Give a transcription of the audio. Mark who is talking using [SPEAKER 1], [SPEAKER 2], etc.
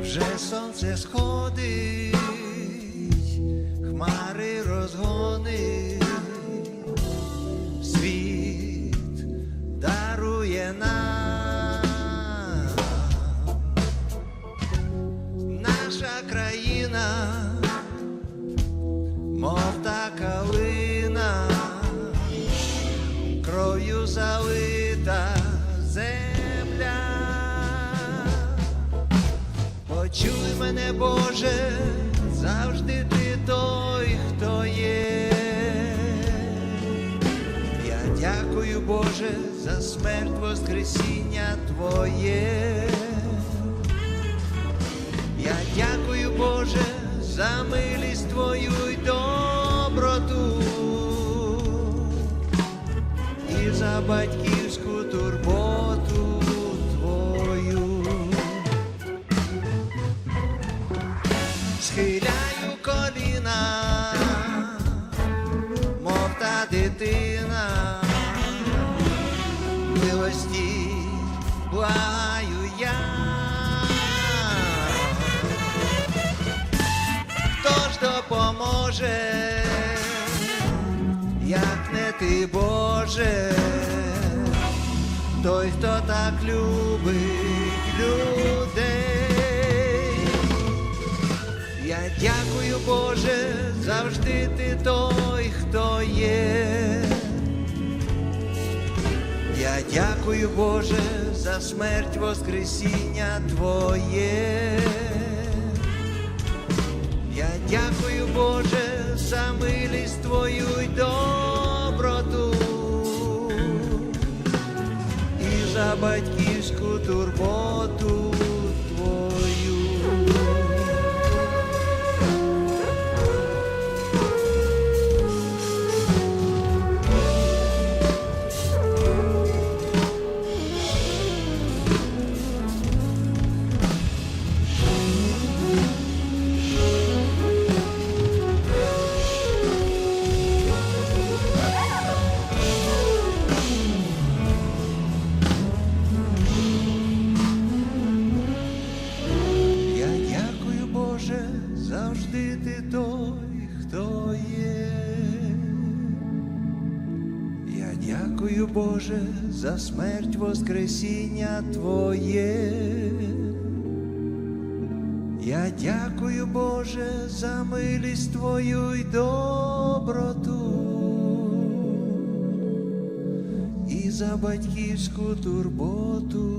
[SPEAKER 1] Вже сонце сходить, хмари розгонить, світ дарує нам. Наша країна, мов залита земля. Почуй мене, Боже, завжди ти той, хто є. Я дякую, Боже, за смерть Воскресіння Твоє. Я дякую, Боже, за милість Твою й доброту і за батьківську турботу Твою. Схиляю коліна, мов та дитина, милості благаю я. Хто ж допоможе, як не ти, Боже, той, хто так любить людей. Я дякую, Боже, завжди ти той, хто є. Я дякую, Боже, за смерть Воскресіння Твоє. Я дякую, Боже, за милість Твою й доброту за батьківську турботу завжди ти той, хто є. Я дякую, Боже, за смерть Воскресіння Твоє. Я дякую, Боже, за милість Твою й доброту і за батьківську турботу.